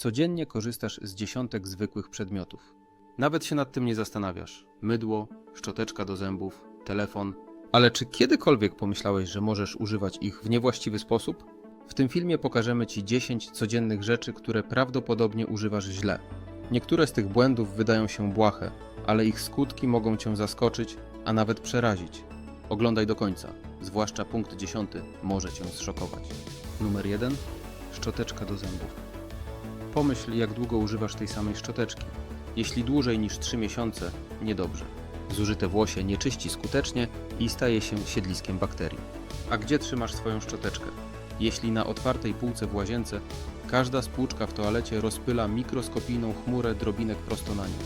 Codziennie korzystasz z dziesiątek zwykłych przedmiotów. Nawet się nad tym nie zastanawiasz. Mydło, szczoteczka do zębów, telefon. Ale czy kiedykolwiek pomyślałeś, że możesz używać ich w niewłaściwy sposób? W tym filmie pokażemy Ci 10 codziennych rzeczy, które prawdopodobnie używasz źle. Niektóre z tych błędów wydają się błahe, ale ich skutki mogą Cię zaskoczyć, a nawet przerazić. Oglądaj do końca, zwłaszcza punkt 10 może Cię zszokować. Numer 1. Szczoteczka do zębów. Pomyśl, jak długo używasz tej samej szczoteczki. Jeśli dłużej niż 3 miesiące, niedobrze. Zużyte włosie nie czyści skutecznie i staje się siedliskiem bakterii. A gdzie trzymasz swoją szczoteczkę? Jeśli na otwartej półce w łazience, każda spłuczka w toalecie rozpyla mikroskopijną chmurę drobinek prosto na nią.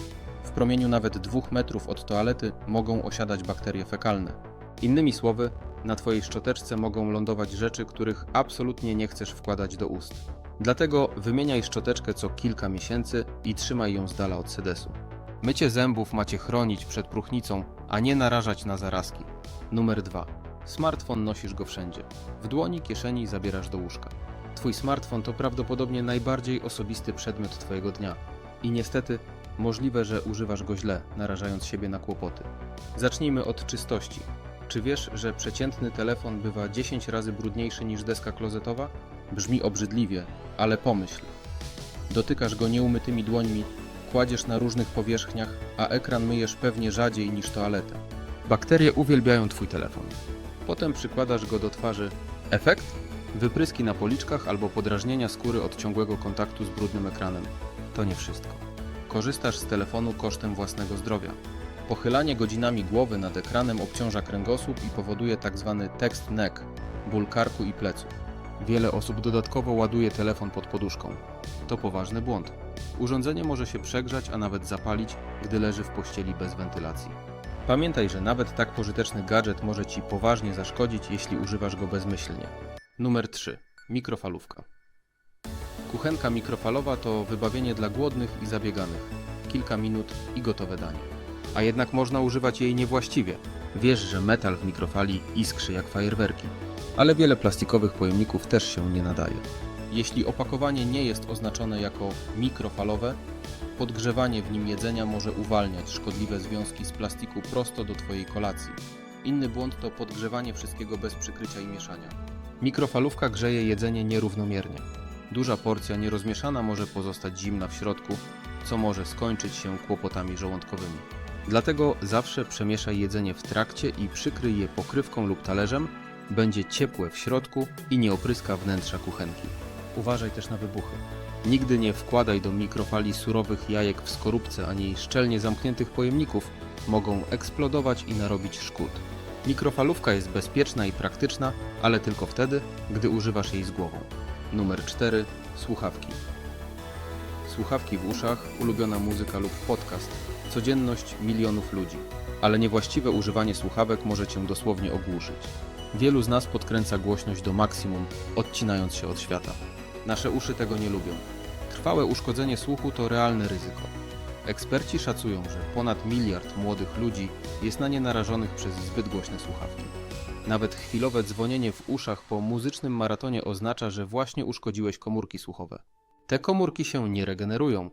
W promieniu nawet 2 metrów od toalety mogą osiadać bakterie fekalne. Innymi słowy, na Twojej szczoteczce mogą lądować rzeczy, których absolutnie nie chcesz wkładać do ust. Dlatego wymieniaj szczoteczkę co kilka miesięcy i trzymaj ją z dala od sedesu. Mycie zębów macie chronić przed próchnicą, a nie narażać na zarazki. Numer 2. Smartfon nosisz go wszędzie. W dłoni, kieszeni zabierasz do łóżka. Twój smartfon to prawdopodobnie najbardziej osobisty przedmiot Twojego dnia. I niestety, możliwe, że używasz go źle, narażając siebie na kłopoty. Zacznijmy od czystości. Czy wiesz, że przeciętny telefon bywa 10 razy brudniejszy niż deska klozetowa? Brzmi obrzydliwie, ale pomyśl. Dotykasz go nieumytymi dłońmi, kładziesz na różnych powierzchniach, a ekran myjesz pewnie rzadziej niż toaletę. Bakterie uwielbiają Twój telefon. Potem przykładasz go do twarzy. Efekt? Wypryski na policzkach albo podrażnienia skóry od ciągłego kontaktu z brudnym ekranem. To nie wszystko. Korzystasz z telefonu kosztem własnego zdrowia. Pochylanie godzinami głowy nad ekranem obciąża kręgosłup i powoduje tzw. text neck, ból karku i pleców. Wiele osób dodatkowo ładuje telefon pod poduszką. To poważny błąd. Urządzenie może się przegrzać, a nawet zapalić, gdy leży w pościeli bez wentylacji. Pamiętaj, że nawet tak pożyteczny gadżet może Ci poważnie zaszkodzić, jeśli używasz go bezmyślnie. Numer 3. Mikrofalówka. Kuchenka mikrofalowa to wybawienie dla głodnych i zabieganych. Kilka minut i gotowe danie. A jednak można używać jej niewłaściwie. Wiesz, że metal w mikrofali iskrzy jak fajerwerki. Ale wiele plastikowych pojemników też się nie nadaje. Jeśli opakowanie nie jest oznaczone jako mikrofalowe, podgrzewanie w nim jedzenia może uwalniać szkodliwe związki z plastiku prosto do Twojej kolacji. Inny błąd to podgrzewanie wszystkiego bez przykrycia i mieszania. Mikrofalówka grzeje jedzenie nierównomiernie. Duża porcja nierozmieszana może pozostać zimna w środku, co może skończyć się kłopotami żołądkowymi. Dlatego zawsze przemieszaj jedzenie w trakcie i przykryj je pokrywką lub talerzem, będzie ciepłe w środku i nie opryska wnętrza kuchenki. Uważaj też na wybuchy. Nigdy nie wkładaj do mikrofali surowych jajek w skorupce ani szczelnie zamkniętych pojemników, mogą eksplodować i narobić szkód. Mikrofalówka jest bezpieczna i praktyczna, ale tylko wtedy, gdy używasz jej z głową. Numer 4. Słuchawki. Słuchawki w uszach, ulubiona muzyka lub podcast. Codzienność milionów ludzi. Ale niewłaściwe używanie słuchawek może cię dosłownie ogłuszyć. Wielu z nas podkręca głośność do maksimum, odcinając się od świata. Nasze uszy tego nie lubią. Trwałe uszkodzenie słuchu to realne ryzyko. Eksperci szacują, że ponad miliard młodych ludzi jest na nie narażonych przez zbyt głośne słuchawki. Nawet chwilowe dzwonienie w uszach po muzycznym maratonie oznacza, że właśnie uszkodziłeś komórki słuchowe. Te komórki się nie regenerują.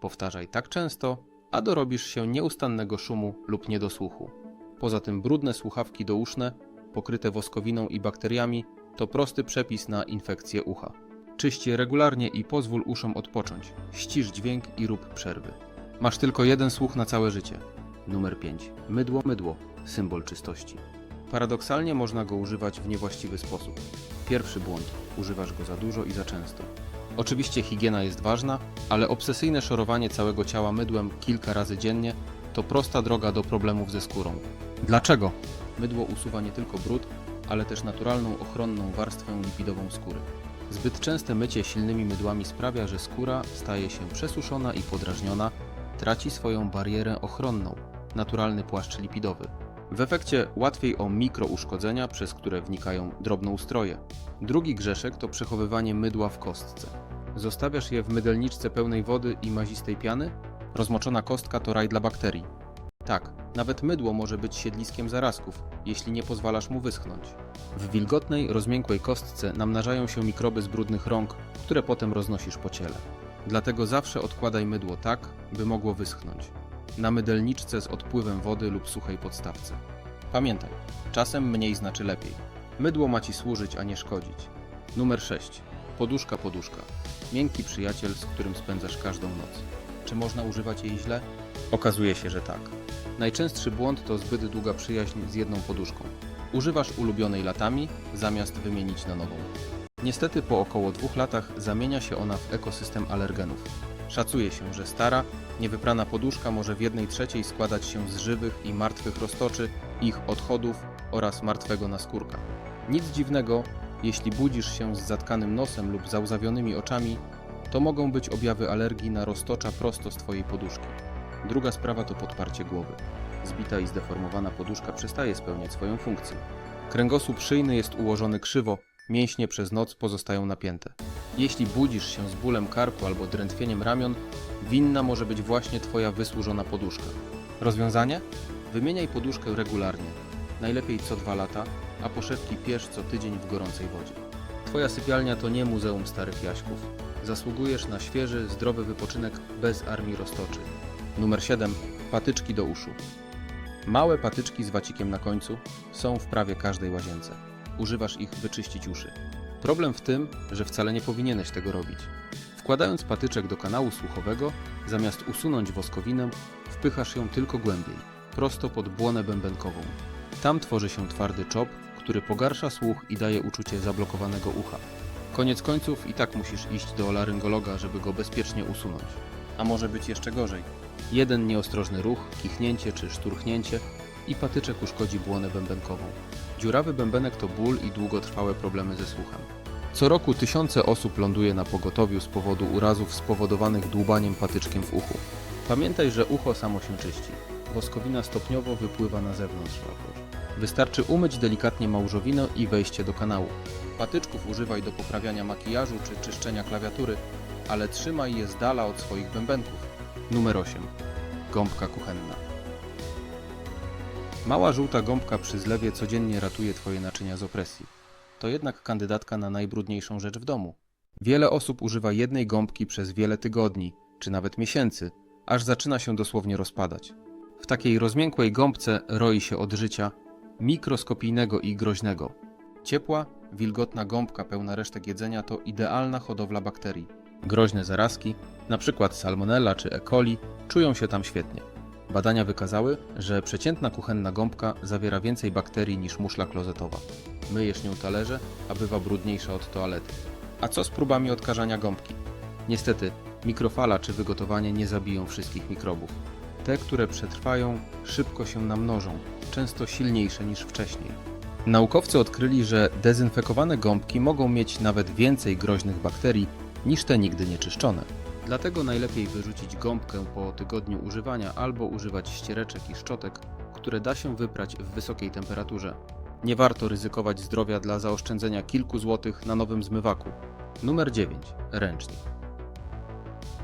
Powtarzaj tak często, a dorobisz się nieustannego szumu lub niedosłuchu. Poza tym brudne słuchawki douszne, pokryte woskowiną i bakteriami, to prosty przepis na infekcję ucha. Czyść je regularnie i pozwól uszom odpocząć. Ścisz dźwięk i rób przerwy. Masz tylko jeden słuch na całe życie. Numer 5. Mydło, mydło. Symbol czystości. Paradoksalnie można go używać w niewłaściwy sposób. Pierwszy błąd. Używasz go za dużo i za często. Oczywiście higiena jest ważna, ale obsesyjne szorowanie całego ciała mydłem kilka razy dziennie to prosta droga do problemów ze skórą. Dlaczego? Mydło usuwa nie tylko brud, ale też naturalną ochronną warstwę lipidową skóry. Zbyt częste mycie silnymi mydłami sprawia, że skóra staje się przesuszona i podrażniona, traci swoją barierę ochronną, naturalny płaszcz lipidowy. W efekcie łatwiej o mikrouszkodzenia, przez które wnikają drobnoustroje. Drugi grzeszek to przechowywanie mydła w kostce. Zostawiasz je w mydelniczce pełnej wody i mazistej piany? Rozmoczona kostka to raj dla bakterii. Tak, nawet mydło może być siedliskiem zarazków, jeśli nie pozwalasz mu wyschnąć. W wilgotnej, rozmiękłej kostce namnażają się mikroby z brudnych rąk, które potem roznosisz po ciele. Dlatego zawsze odkładaj mydło tak, by mogło wyschnąć. Na mydelniczce z odpływem wody lub suchej podstawce. Pamiętaj, czasem mniej znaczy lepiej. Mydło ma ci służyć, a nie szkodzić. Numer 6. Poduszka, poduszka. Miękki przyjaciel, z którym spędzasz każdą noc. Czy można używać jej źle? Okazuje się, że tak. Najczęstszy błąd to zbyt długa przyjaźń z jedną poduszką. Używasz ulubionej latami, zamiast wymienić na nową. Niestety po około dwóch latach zamienia się ona w ekosystem alergenów. Szacuje się, że stara, niewyprana poduszka może w jednej trzeciej składać się z żywych i martwych roztoczy, ich odchodów oraz martwego naskórka. Nic dziwnego, jeśli budzisz się z zatkanym nosem lub załzawionymi oczami, to mogą być objawy alergii na roztocza prosto z Twojej poduszki. Druga sprawa to podparcie głowy. Zbita i zdeformowana poduszka przestaje spełniać swoją funkcję. Kręgosłup szyjny jest ułożony krzywo, mięśnie przez noc pozostają napięte. Jeśli budzisz się z bólem karku albo drętwieniem ramion, winna może być właśnie Twoja wysłużona poduszka. Rozwiązanie? Wymieniaj poduszkę regularnie, najlepiej co dwa lata, a poszewki pierz co tydzień w gorącej wodzie. Twoja sypialnia to nie muzeum starych jaśków. Zasługujesz na świeży, zdrowy wypoczynek bez armii roztoczy. Numer 7. Patyczki do uszu. Małe patyczki z wacikiem na końcu są w prawie każdej łazience. Używasz ich wyczyścić uszy. Problem w tym, że wcale nie powinieneś tego robić. Wkładając patyczek do kanału słuchowego, zamiast usunąć woskowinę, wpychasz ją tylko głębiej, prosto pod błonę bębenkową. Tam tworzy się twardy czop, który pogarsza słuch i daje uczucie zablokowanego ucha. Koniec końców i tak musisz iść do laryngologa, żeby go bezpiecznie usunąć. A może być jeszcze gorzej. Jeden nieostrożny ruch, kichnięcie czy szturchnięcie i patyczek uszkodzi błonę bębenkową. Dziurawy bębenek to ból i długotrwałe problemy ze słuchem. Co roku tysiące osób ląduje na pogotowiu z powodu urazów spowodowanych dłubaniem patyczkiem w uchu. Pamiętaj, że ucho samo się czyści. Woskowina stopniowo wypływa na zewnątrz. Wystarczy umyć delikatnie małżowinę i wejście do kanału. Patyczków używaj do poprawiania makijażu czy czyszczenia klawiatury, ale trzymaj je z dala od swoich bębenków. Numer 8. Gąbka kuchenna. Mała żółta gąbka przy zlewie codziennie ratuje Twoje naczynia z opresji. To jednak kandydatka na najbrudniejszą rzecz w domu. Wiele osób używa jednej gąbki przez wiele tygodni, czy nawet miesięcy, aż zaczyna się dosłownie rozpadać. W takiej rozmiękłej gąbce roi się od życia, mikroskopijnego i groźnego. Ciepła, wilgotna gąbka pełna resztek jedzenia to idealna hodowla bakterii. Groźne zarazki, np. salmonella czy E. coli, czują się tam świetnie. Badania wykazały, że przeciętna kuchenna gąbka zawiera więcej bakterii niż muszla klozetowa. Myjesz nią talerze, a bywa brudniejsza od toalety. A co z próbami odkażania gąbki? Niestety, mikrofala czy wygotowanie nie zabiją wszystkich mikrobów. Te, które przetrwają, szybko się namnożą, często silniejsze niż wcześniej. Naukowcy odkryli, że dezynfekowane gąbki mogą mieć nawet więcej groźnych bakterii niż te nigdy nieczyszczone. Dlatego najlepiej wyrzucić gąbkę po tygodniu używania albo używać ściereczek i szczotek, które da się wyprać w wysokiej temperaturze. Nie warto ryzykować zdrowia dla zaoszczędzenia kilku złotych na nowym zmywaku. Numer 9. Ręcznik.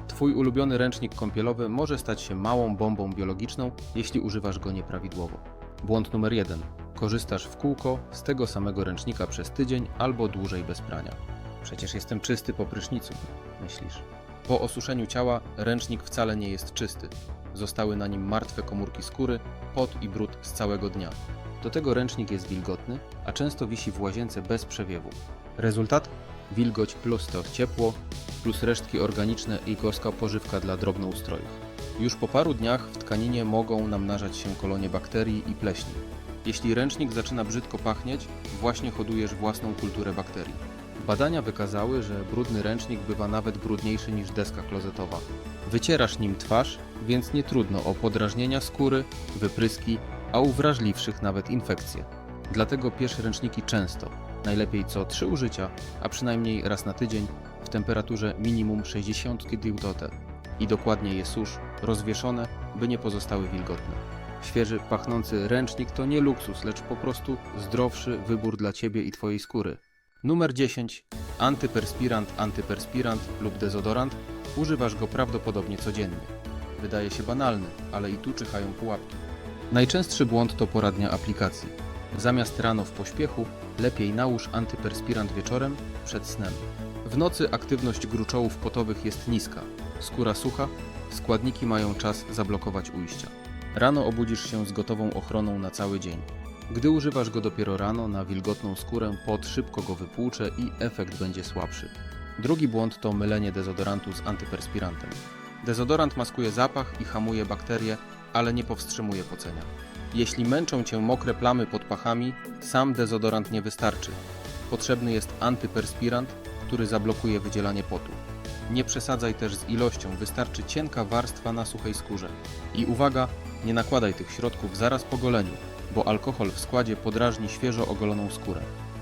Twój ulubiony ręcznik kąpielowy może stać się małą bombą biologiczną, jeśli używasz go nieprawidłowo. Błąd numer 1. Korzystasz w kółko z tego samego ręcznika przez tydzień albo dłużej bez prania. Przecież jestem czysty po prysznicu, myślisz. Po osuszeniu ciała ręcznik wcale nie jest czysty. Zostały na nim martwe komórki skóry, pot i brud z całego dnia. Do tego ręcznik jest wilgotny, a często wisi w łazience bez przewiewu. Rezultat? Wilgoć plus to ciepło, plus resztki organiczne i gorska pożywka dla drobnoustrojów. Już po paru dniach w tkaninie mogą namnażać się kolonie bakterii i pleśni. Jeśli ręcznik zaczyna brzydko pachnieć, właśnie hodujesz własną kulturę bakterii. Badania wykazały, że brudny ręcznik bywa nawet brudniejszy niż deska klozetowa. Wycierasz nim twarz, więc nie trudno o podrażnienia skóry, wypryski, a u wrażliwszych nawet infekcje. Dlatego pierz ręczniki często, najlepiej co 3 użycia, a przynajmniej raz na tydzień, w temperaturze minimum 60 diutote i dokładnie je susz, rozwieszone, by nie pozostały wilgotne. Świeży, pachnący ręcznik to nie luksus, lecz po prostu zdrowszy wybór dla Ciebie i Twojej skóry. Numer 10. Antyperspirant, antyperspirant lub dezodorant. Używasz go prawdopodobnie codziennie. Wydaje się banalny, ale i tu czyhają pułapki. Najczęstszy błąd to poradnia aplikacji. Zamiast rano w pośpiechu, lepiej nałóż antyperspirant wieczorem, przed snem. W nocy aktywność gruczołów potowych jest niska, skóra sucha, składniki mają czas zablokować ujścia. Rano obudzisz się z gotową ochroną na cały dzień. Gdy używasz go dopiero rano na wilgotną skórę, pot szybko go wypłucze i efekt będzie słabszy. Drugi błąd to mylenie dezodorantu z antyperspirantem. Dezodorant maskuje zapach i hamuje bakterie, ale nie powstrzymuje pocenia. Jeśli męczą Cię mokre plamy pod pachami, sam dezodorant nie wystarczy. Potrzebny jest antyperspirant, który zablokuje wydzielanie potu. Nie przesadzaj też z ilością, wystarczy cienka warstwa na suchej skórze. I uwaga, nie nakładaj tych środków zaraz po goleniu, bo alkohol w składzie podrażni świeżo ogoloną skórę.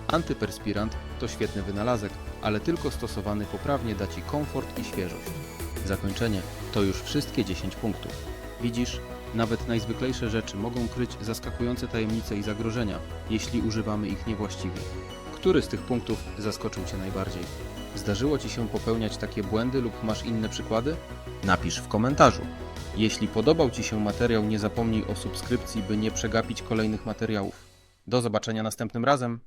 Antyperspirant to świetny wynalazek, ale tylko stosowany poprawnie da Ci komfort i świeżość. Zakończenie to już wszystkie 10 punktów. Widzisz, nawet najzwyklejsze rzeczy mogą kryć zaskakujące tajemnice i zagrożenia, jeśli używamy ich niewłaściwie. Który z tych punktów zaskoczył Cię najbardziej? Zdarzyło Ci się popełniać takie błędy lub masz inne przykłady? Napisz w komentarzu. Jeśli podobał Ci się materiał, nie zapomnij o subskrypcji, by nie przegapić kolejnych materiałów. Do zobaczenia następnym razem.